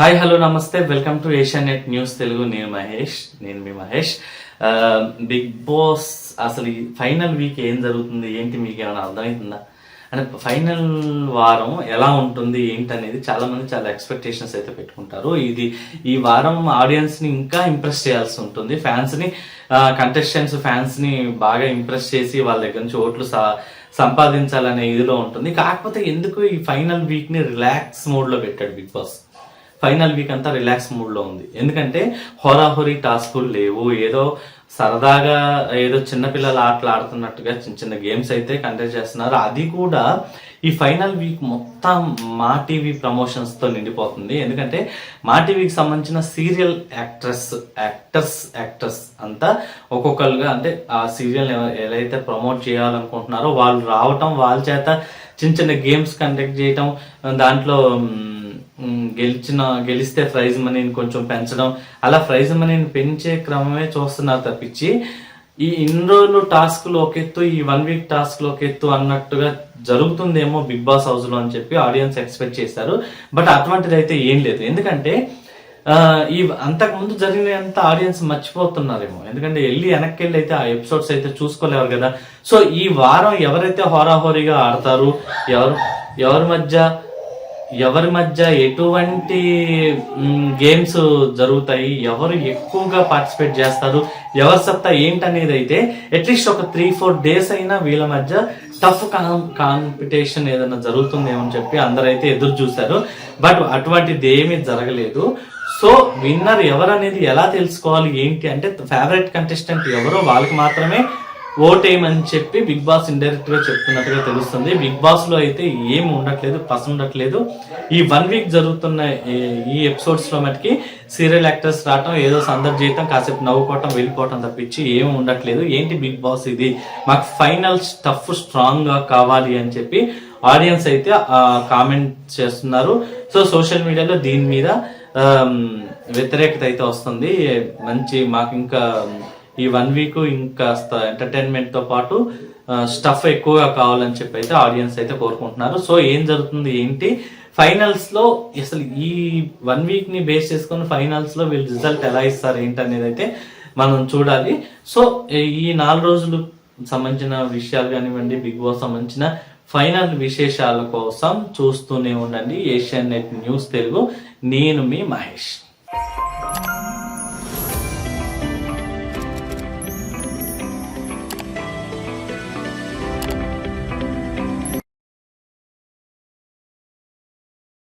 Hi hello నమస్తే. Welcome to Asianet News Telugu. నేను మహేష్. నేను మీ మహేష్. బిగ్ బాస్ అసలు ఈ ఫైనల్ వీక్ ఏం జరుగుతుంది? ఏంటి మీకు ఏమైనా అర్థమవుతుందా? అంటే ఫైనల్ వారం ఎలా ఉంటుంది? ఏంటి అనేది చాలా మంది చాలా ఎక్స్పెక్టేషన్స్ అయితే పెట్టుకుంటారు. ఇది ఈ వారం ఆడియన్స్ని ఇంకా ఇంప్రెస్ చేయాల్సి ఉంటుంది. ఫ్యాన్స్ని కంటెస్టెంట్స్ ఫ్యాన్స్ని బాగా ఇంప్రెస్ చేసి వాళ్ళ దగ్గర నుంచి ఓట్లు సా- సంపాదించాలనే ఇదిలో ఉంటుంది. కాకపోతే ఎందుకు ఈ ఫైనల్ వీక్ని రిలాక్స్ మోడ్లో పెట్టాడు బిగ్ బాస్? ఫైనల్ వీక్ అంతా రిలాక్స్ మూడ్లో ఉంది. ఎందుకంటే హోరాహోరీ టాస్కులు లేవు. ఏదో సరదాగా ఏదో చిన్నపిల్లలు ఆటలు ఆడుతున్నట్టుగా చిన్న చిన్న గేమ్స్ అయితే కండక్ట్ చేస్తున్నారు. అది కూడా ఈ ఫైనల్ వీక్ మొత్తం మా టీవీ ప్రమోషన్స్తో నిండిపోతుంది. ఎందుకంటే మా టీవీకి సంబంధించిన సీరియల్ యాక్ట్రెస్ యాక్టర్స్ యాక్టర్స్ అంతా ఒక్కొక్కరుగా అంటే ఆ సీరియల్ ఏదైతే ప్రమోట్ చేయాలనుకుంటున్నారో వాళ్ళు రావటం వాళ్ళ చేత చిన్న చిన్న గేమ్స్ కండక్ట్ చేయటం దాంట్లో గెలిచిన గెలిస్తే ప్రైజ్ మనీని కొంచెం పెంచడం. అలా ప్రైజ్ మనీని పెంచే క్రమమే చూస్తున్నారు తప్పించి ఈ ఇన్ని రోజులు టాస్క్లు ఒక ఎత్తు ఈ వన్ వీక్ టాస్క్లు ఒక ఎత్తు అన్నట్టుగా జరుగుతుందేమో బిగ్ బాస్ హౌస్లో అని చెప్పి ఆడియన్స్ ఎక్స్పెక్ట్ చేశారు. బట్ అటువంటిది అయితే ఏం లేదు. ఎందుకంటే ఈ అంతకుముందు జరిగినంత ఆడియన్స్ మర్చిపోతున్నారేమో. ఎందుకంటే వెళ్ళి వెనక్కి వెళ్ళి అయితే ఆ ఎపిసోడ్స్ అయితే చూసుకోలేరు కదా. సో ఈ వారం ఎవరైతే హోరాహోరీగా ఆడతారు ఎవరు ఎవరి మధ్య ఎవరి మధ్య ఎటువంటి గేమ్స్ జరుగుతాయి ఎవరు ఎక్కువగా పార్టిసిపేట్ చేస్తారు ఎవరి సత్తా ఏంటనేది అయితే అట్లీస్ట్ ఒక త్రీ ఫోర్ డేస్ అయినా వీళ్ళ మధ్య టఫ్ కాంపిటీషన్ ఏదైనా జరుగుతుందేమని అని చెప్పి అందరైతే ఎదురు చూశారు. బట్ అటువంటిది ఏమీ జరగలేదు. సో విన్నర్ ఎవరు అనేది ఎలా తెలుసుకోవాలి ఏంటి అంటే ఫేవరెట్ కంటెస్టెంట్ ఎవరో వాళ్ళకి మాత్రమే ఓటేయమని చెప్పి బిగ్ బాస్ ఇండైరెక్ట్గా చెప్తున్నట్టుగా తెలుస్తుంది. బిగ్ బాస్లో అయితే ఏం ఉండట్లేదు పస ఉండట్లేదు. ఈ వన్ వీక్ జరుగుతున్న ఈ- ఎపిసోడ్స్లో మటుకి సీరియల్ యాక్టర్స్ రావటం ఏదో సందర్ జీవితం కాసేపు నవ్వుకోవటం వెళ్ళిపోవటం తప్పించి ఏమి ఉండట్లేదు. ఏంటి బిగ్ బాస్ ఇది? మాకు ఫైనల్ స్టఫ్ స్ట్రాంగ్గా కావాలి అని చెప్పి ఆడియన్స్ అయితే కామెంట్ చేస్తున్నారు. సో సోషల్ మీడియాలో దీని మీద వ్యతిరేకత అయితే వస్తుంది. మంచి మాకు ఇంకా ఈ వన్ వీక్ ఇంకాస్త ఎంటర్టైన్మెంట్తో పాటు స్టఫ్ ఎక్కువగా కావాలని చెప్పి అయితే ఆడియన్స్ అయితే కోరుకుంటున్నారు. సో ఏం జరుగుతుంది ఏంటి? ఫైనల్స్లో అసలు ఈ వన్ వీక్ని బేస్ చేసుకుని ఫైనల్స్లో వీళ్ళు రిజల్ట్ ఎలా ఇస్తారు ఏంటి అనేది అయితే మనం చూడాలి. సో ఈ నాలుగు రోజులు సంబంధించిన విషయాలు కానివ్వండి బిగ్ బాస్ సంబంధించిన ఫైనల్ విశేషాల కోసం చూస్తూనే ఉండండి. Asianet news Telugu. నేను మీ మహేష్.